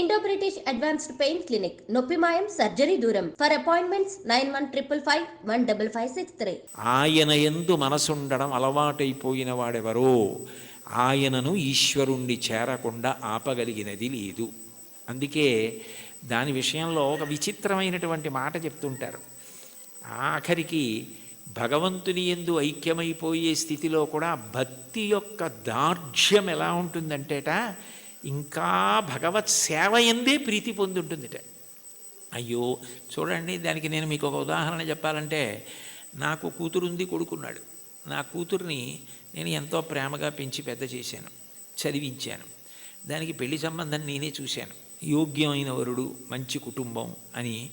Indo British advanced pain clinic నొప్పి మాయం surgery దూరం. For appointments nine one triple five one double five six three ఆయన ఎందు మనసుండడం అలవాటైపోయిన వాడెవరో ఆయనను ఈశ్వరుణ్ణి చేరకుండా ఆపగలిగినది లేదు. అందుకే దాని విషయంలో ఒక విచిత్రమైనటువంటి మాట చెప్తుంటారు. ఆఖరికి భగవంతుని ఎందు ఐక్యమైపోయే స్థితిలో కూడా భక్తి యొక్క దార్ఢ్యం ఎలా ఉంటుందంటేట ఇంకా భగవత్ సేవ ఎందే ప్రీతి పొంది ఉంటుందిట అయ్యో చూడండి దానికి నేను మీకు ఒక ఉదాహరణ చెప్పాలంటే నాకు కూతురుంది కొడుకున్నాడు. నా కూతుర్ని నేను ఎంతో ప్రేమగా పెంచి పెద్ద చేశాను చదివించాను. దానికి పెళ్ళి సంబంధం నేనే చూశాను. యోగ్యమైన వరుడు మంచి కుటుంబం అని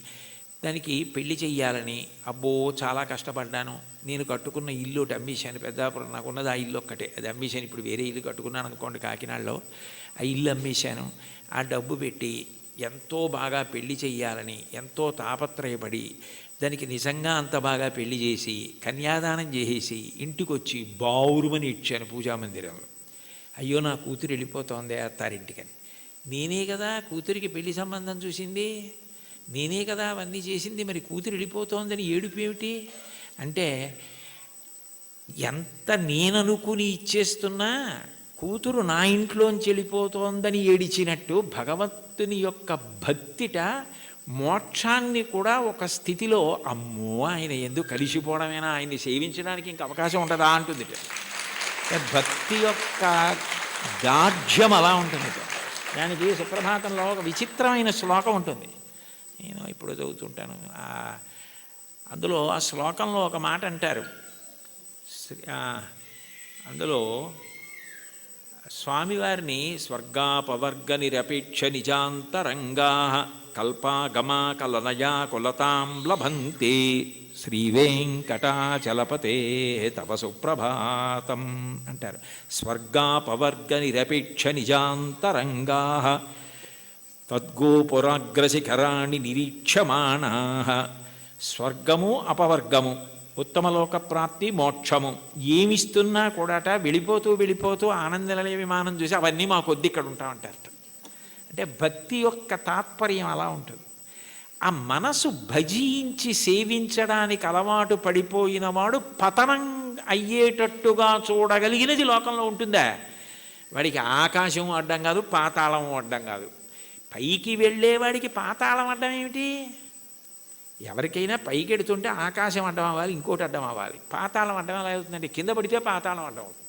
దానికి పెళ్ళి చెయ్యాలని అబ్బో చాలా కష్టపడ్డాను. నేను కట్టుకున్న ఇల్లు ఒకటి అమ్మేశాను పెద్దాపురం నాకున్నది ఆ ఇల్లు ఒక్కటే. అది అమ్మేశాను ఇప్పుడు వేరే ఇల్లు కట్టుకున్నాను అనుకోండి కాకినాడలో. ఆ ఇల్లు అమ్మేశాను ఆ డబ్బు పెట్టి ఎంతో బాగా పెళ్ళి చెయ్యాలని ఎంతో తాపత్రయపడి దానికి నిజంగా అంత బాగా పెళ్ళి చేసి కన్యాదానం చేసేసి ఇంటికొచ్చి బావురుమని ఇచ్చాను పూజా మందిరంలో. అయ్యో నా కూతురు వెళ్ళిపోతోంది అత్తారింటికని. నేనే కదా కూతురికి పెళ్ళి సంబంధం చూసింది? నేనే కదా అవన్నీ చేసింది మరి కూతురు వెళ్ళిపోతోందని ఏడుపు ఏమిటి? అంటే ఎంత నేననుకుని ఇచ్చేస్తున్నా కూతురు నా ఇంట్లోంచి వెళ్ళిపోతోందని ఏడిచినట్టు భగవంతుని యొక్క భక్తిట మోక్షాన్ని కూడా ఒక స్థితిలో అమ్మో ఆయన ఎందుకు కలిసిపోవడమేనా? ఆయన్ని సేవించడానికి ఇంక అవకాశం ఉంటుందా అంటుంది. భక్తి యొక్క దార్ఢ్యం అలా ఉంటుంది. దానికి సుప్రభాతంలో ఒక విచిత్రమైన శ్లోకం ఉంటుంది. నేను ఇప్పుడు చదువుతుంటాను. అందులో ఆ శ్లోకంలో ఒక మాట అంటారు. అందులో స్వామివారిని స్వర్గాపవర్గ నిరపేక్ష నిజాంతరంగా కల్పాగమా కలనయా కులతాం లభంతే శ్రీవేంకటాచలపతే తవ సుప్రభాతం అంటారు. స్వర్గాపవర్గ నిరపేక్ష నిజాంతరంగా తద్గోపురాగ్రశిఖరాణి నిరీక్షమాణా. స్వర్గము అపవర్గము ఉత్తమలోక ప్రాప్తి మోక్షము. ఏమిస్తున్నా కూడాట వెళ్ళిపోతూ వెళ్ళిపోతూ ఆనందలయ విమానం చూసి అవన్నీ మా కొద్ది ఇక్కడ ఉంటామంటారట. అంటే భక్తి యొక్క తాత్పర్యం అలా ఉంటుంది. ఆ మనసు భజించి సేవించడానికి అలవాటు పడిపోయిన వాడు పతనం అయ్యేటట్టుగా చూడగలిగినది లోకంలో ఉంటుందా? వాడికి ఆకాశం అడ్డం కాదు పాతాళం అడ్డం కాదు. పైకి వెళ్ళేవాడికి పాతాళం అడ్డం ఏమిటి? ఎవరికైనా పైకి ఎడుతుంటే ఆకాశం అడ్డం అవ్వాలి ఇంకోటి అడ్డం అవ్వాలి. పాతాళం అడ్డం ఎలా అవుతుందంటే కింద పడితే పాతాళం అడ్డం అవుతుంది.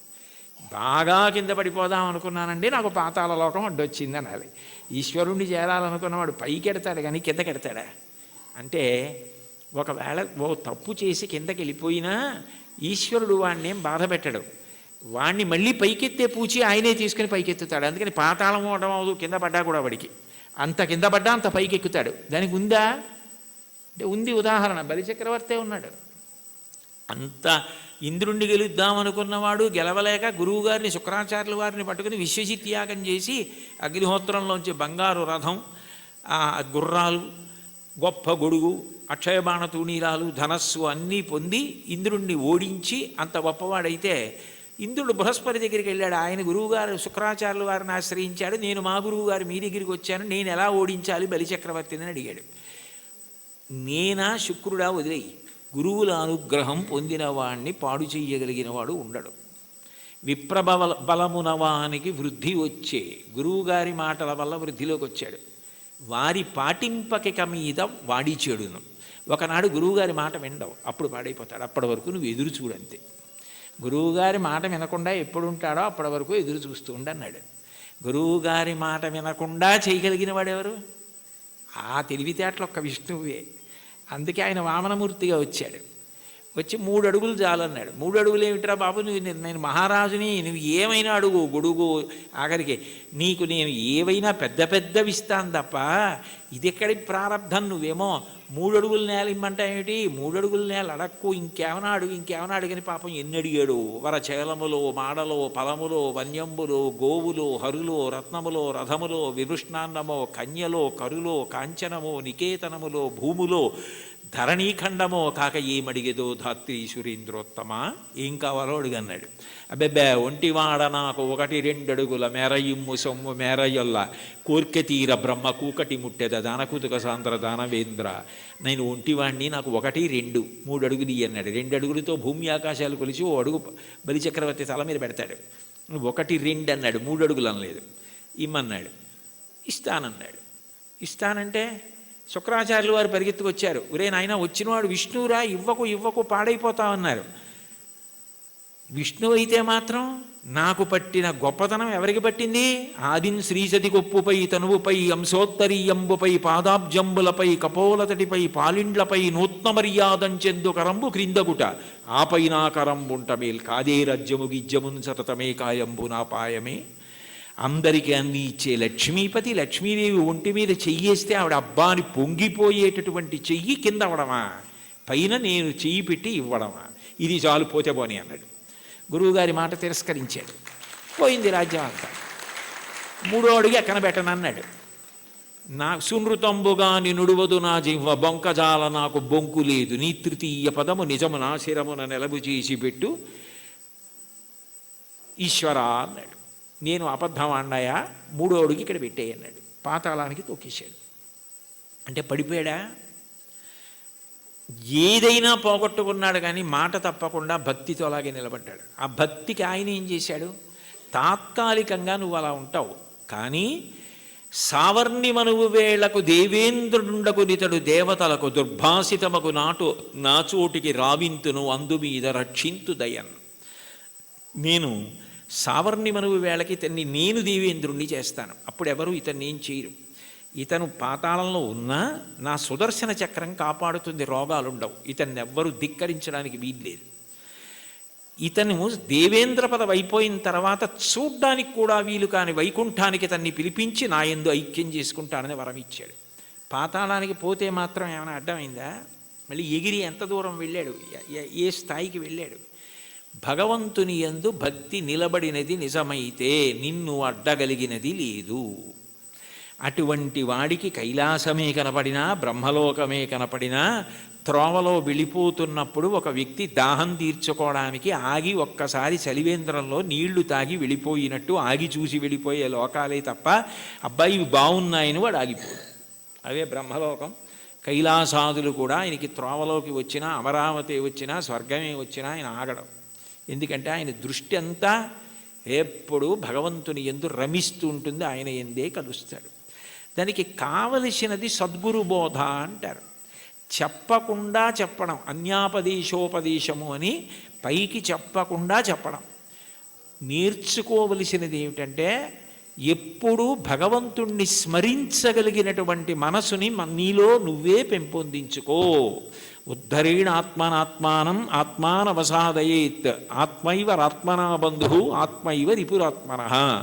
బాగా కింద పడిపోదాం అనుకున్నానండి నాకు పాతాళ లోకం అడ్డొచ్చింది అనాలి. ఈశ్వరుణ్ణి చేరాలనుకున్నవాడు పైకి ఎడతాడు కానీ కిందకి ఎడతాడా? అంటే ఒకవేళ ఓ తప్పు చేసి కిందకి వెళ్ళిపోయినా ఈశ్వరుడు వాడిని ఏం బాధ పెట్టడు. వాణ్ణి మళ్ళీ పైకెత్తే పూచి ఆయనే తీసుకుని పైకెత్తుతాడు. అందుకని పాతాళం అవడం అవదు కింద పడ్డా కూడా వాడికి. అంత కింద పడ్డా అంత పైకి ఎక్కుతాడు దానికి ఉందా? అంటే ఉంది ఉదాహరణ. బలిచక్రవర్తే ఉన్నాడు. అంత ఇంద్రుణ్ణి గెలుద్దామనుకున్నవాడు గెలవలేక గురువుగారిని శుక్రాచార్యుల వారిని పట్టుకుని విశ్వజిత్ త్యాగం చేసి అగ్నిహోత్రంలోంచి బంగారు రథం గుర్రాలు గొప్ప గొడుగు అక్షయబాణ తూణీరాలు ధనస్సు అన్నీ పొంది ఇంద్రుణ్ణి ఓడించి అంత గొప్పవాడైతే ఇంద్రుడు బృహస్పతి దగ్గరికి వెళ్ళాడు. ఆయన గురువుగారు శుక్రాచార్యుల వారిని ఆశ్రయించాడు. నేను మా గురువుగారు మీ దగ్గరికి వచ్చాను. నేను ఎలా ఓడించాలి? బలిచక్రవర్తిని అడిగాడు. నేనా శుక్రుడా వదిలేయి. గురువుల అనుగ్రహం పొందిన వాణ్ణి పాడు చెయ్యగలిగిన వాడు ఉండడు. విప్రబల బలమునవానికి వృద్ధి వచ్చే గురువుగారి మాటల వల్ల వృద్ధిలోకి వచ్చాడు. వారి పాటింపకిక మీద వాడి చెడును ఒకనాడు గురువుగారి మాట వినడవు అప్పుడు పాడైపోతాడు. అప్పటి వరకు నువ్వు ఎదురు చూడంతే గురువుగారి మాట వినకుండా ఎప్పుడు ఉంటాడో అప్పటి వరకు ఎదురు చూస్తూ ఉండన్నాడు. గురువుగారి మాట వినకుండా చేయగలిగిన వాడెవరు? ఆ తెలివితేటలు ఒక్క విష్ణువే. అందుకే ఆయన వామనమూర్తిగా వచ్చాడు. వచ్చి మూడు అడుగులు చాలన్నాడు. మూడు అడుగులు ఏమిట్రా బాబు? నువ్వు నేను- మహారాజుని నువ్వు ఏమైనా అడుగు గొడుగు ఆఖరికి నీకు నేను ఏవైనా పెద్ద పెద్దవి ఇస్తాను తప్ప ఇది ఎక్కడి ప్రారంధం నువ్వేమో? మూడు అడుగులు నేల ఇమ్మంటా ఏమిటి? మూడు అడుగులు నేల అడక్కు ఇంకేమైనా అడుగు ఇంకేమైనా అడిగని పాపం ఎన్ని అడిగాడు? వరచేలములో మాడలో ఫలములో వన్యంబులో గోవులో హరులో రత్నములో రథములో విభృష్ణాన్నమో కన్యలో కరులో కాంచనమో నికేతనములో భూములో ధరణీఖండమో కాక ఏమడిగేదో ధాత్రి సురేంద్రోత్తమ ఏం కావాలో అడుగన్నాడు. అబ్బెబ్బే ఒంటివాడ నాకు ఒకటి రెండడుగుల మేరయిమ్ము సొమ్ము మేరయ్యొల్ల కోర్కె తీర బ్రహ్మ కూకటి ముట్టెద దానకూతుక సాంద్ర దానవేంద్ర. నేను ఒంటివాణ్ణి నాకు ఒకటి రెండు మూడు అడుగులు ఇయ్యి అన్నాడు రెండు అడుగులతో భూమి ఆకాశాలు కొలిచి ఓ అడుగు బలిచక్రవర్తి తల మీద పెడతాడు. ఒకటి రెండు అన్నాడు మూడు అడుగులు అనలేదు. ఇమ్మన్నాడు. ఇస్తానన్నాడు. ఇస్తానంటే శుక్రాచార్యులు వారు పరిగెత్తుకొచ్చారు. ఒరే నాయన వచ్చినవాడు విష్ణువురా ఇవ్వకు ఇవ్వకు పాడైపోతామన్నారు విష్ణువు అయితే మాత్రం నాకు పట్టిన గొప్పతనం ఎవరికి పట్టింది? ఆదిన్ శ్రీసతి కొప్పుపై తనువుపై అంశోత్తరీయంబుపై పాదాబ్జంబులపై కపోలతటిపై పాలిండ్లపై నూత్న మర్యాదంచెందు కరంబు క్రిందగుట. ఆపై నా కరంబుంట కాదే రజ్యము గిజ్జమున్ సతతమే కాయంబు నా పాయమే. అందరికీ అన్ని ఇచ్చే లక్ష్మీపతి లక్ష్మీదేవి ఒంటి మీద చెయ్యేస్తే ఆవిడ అబ్బాని పొంగిపోయేటటువంటి చెయ్యి కింద అవడమా పైన నేను చెయ్యి పెట్టి ఇవ్వడమా? ఇది చాలు పోతే పోని అన్నాడు. గురువుగారి మాట తిరస్కరించాడు. పోయింది రాజ్యం అంతా మూడో అడుగు ఎక్కన పెట్టనన్నాడు నా సునృతంబుగా నినుడువదు నా జిహ్వ బొంకజాల నాకు బొంకు లేదు. నీ తృతీయ పదము నిజము నా శిరమున నిలబు చేసి పెట్టు. ఈశ్వర అన్నాడు. నేను అబద్ధం అన్నాయా మూడో అడుగు ఇక్కడ పెట్టేయన్నాడు పాతాళానికి తొక్కేశాడు అంటే పడిపోయాడా? ఏదైనా పోగొట్టుకున్నాడు కానీ మాట తప్పకుండా భక్తితో అలాగే నిలబడ్డాడు. ఆ భక్తికి ఆయన ఏం చేశాడు? తాత్కాలికంగా నువ్వు అలా ఉంటావు. కానీ సావర్ణి మనువు వేళకు దేవేంద్రుండకు నితడు దేవతలకు దుర్భాసితమకు నాటు నాచోటికి రావింతును అందు మీద రక్షింతు దయన్ నేను సావర్ణి మనువు వేళకి ఇతన్ని నేను దేవేంద్రుణ్ణి చేస్తాను. అప్పుడు ఎవరు ఇతన్ని ఏం చేయరు. ఇతను పాతాళంలో ఉన్నా నా సుదర్శన చక్రం కాపాడుతుంది రోగాలుండవు. ఇతన్ని ఎవ్వరూ ధిక్కరించడానికి వీల్లేదు. ఇతను దేవేంద్ర పదవి అయిపోయిన తర్వాత చూడ్డానికి కూడా వీలు కాని వైకుంఠానికి తన్ని పిలిపించి నా ఎందు ఐక్యం చేసుకుంటానని వరం ఇచ్చాడు పాతాళానికి పోతే మాత్రం ఏమైనా అడ్డమైందా? మళ్ళీ ఎగిరి ఎంత దూరం వెళ్ళాడు? ఏ స్థాయికి వెళ్ళాడు? భగవంతుని యందు భక్తి నిలబడినది నిజమైతే నిన్ను అడ్డగలిగినది లేదు. అటువంటి వాడికి కైలాసమే కనపడినా బ్రహ్మలోకమే కనపడినా త్రోవలో వెళ్ళిపోతున్నప్పుడు ఒక వ్యక్తి దాహం తీర్చుకోవడానికి ఆగి ఒక్కసారి చలివేంద్రంలో నీళ్ళు తాగి వెళ్ళిపోయినట్టు ఆగి చూసి వెళ్ళిపోయే లోకాలే తప్ప అబ్బాయి ఇవి బాగున్నాయని వాడు ఆగిపోడు. అవే బ్రహ్మలోకం. కైలాసాదులు కూడా ఆయనకి త్రోవలోకి వచ్చినా అమరావతి వచ్చినా స్వర్గమే వచ్చినా ఆయన ఆగడం. ఎందుకంటే ఆయన దృష్టి అంతా ఎప్పుడు భగవంతుని ఎందు రమిస్తూ ఉంటుంది ఆయన ఎందే కలుస్తాడు. దానికి కావలసినది సద్గురు బోధ అంటారు. చెప్పకుండా చెప్పడం అన్యాపదేశోపదేశము అని పైకి చెప్పకుండా చెప్పడం. నేర్చుకోవలసినది ఏమిటంటే ఎప్పుడూ భగవంతుణ్ణి స్మరించగలిగినటువంటి మనసుని నీలో నువ్వే పెంపొందించుకో. ఉద్ధరేణ ఆత్మనాత్మానం ఆత్మానవసాదయేత్. ఆత్మైవ బంధువు బంధు ఆత్మైవ రిపురాత్మన.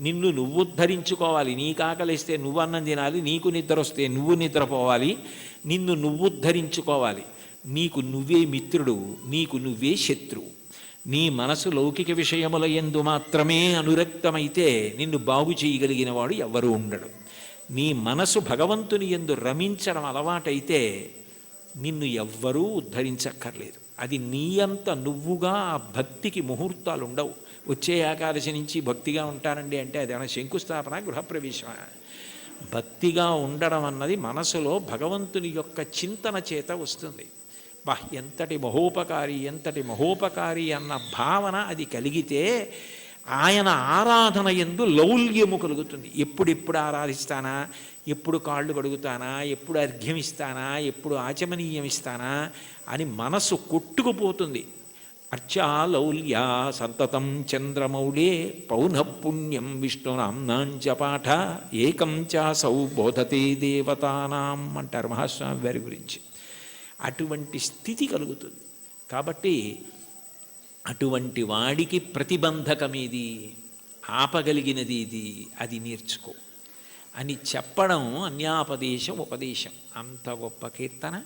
నిన్ను నువ్వు ఉద్ధరించుకోవాలి. నీ కాకలిస్తే నువ్వు అన్నం తినాలి నీకు నిద్ర వస్తే నువ్వు నిద్రపోవాలి. నిన్ను నువ్వు ఉద్ధరించుకోవాలి. నీకు నువ్వే మిత్రుడు నీకు నువ్వే శత్రువు. నీ మనసు లౌకిక విషయముల ఎందు మాత్రమే అనురక్తమైతే నిన్ను బాగు చేయగలిగిన వాడు ఎవ్వరూ ఉండడు. నీ మనసు భగవంతుని ఎందు రమించడం అలవాటైతే నిన్ను ఎవ్వరూ ఉద్ధరించక్కర్లేదు. అది నీ అంత నువ్వుగా ఆ భక్తికి ముహూర్తాలు ఉండవు. వచ్చే ఏకాదశి నుంచి భక్తిగా ఉంటానండి అంటే అదేమైనా శంకుస్థాపన గృహప్రవేశమా? భక్తిగా ఉండడం అన్నది మనసులో భగవంతుని యొక్క చింతన చేత వస్తుంది. బా ఎంతటి మహోపకారి ఎంతటి మహోపకారి అన్న భావన అది కలిగితే ఆయన ఆరాధన ఎందు లౌల్యము కలుగుతుంది. ఎప్పుడెప్పుడు ఆరాధిస్తానా? ఎప్పుడు కాళ్ళు కడుగుతానా? ఎప్పుడు అర్ఘ్యం ఇస్తానా? ఎప్పుడు ఆచమనీయం ఇస్తానా? అని మనసు కొట్టుకుపోతుంది. అర్చాలౌల్యా సంతతం చంద్రమౌళే పౌనఃపుణ్యం విష్ణునాంనాంచ పాఠ ఏకం చాసౌ బోధతే దేవతానాం అంటారు మహాస్వామి వారి గురించి. అటువంటి స్థితి కలుగుతుంది. కాబట్టి అటువంటి వాడికి ప్రతిబంధకం ఇది ఆపగలిగినది ఇది. అది నేర్చుకో. అని చెప్పడం అన్యాపదేశం ఉపదేశం. అంత గొప్ప కీర్తన.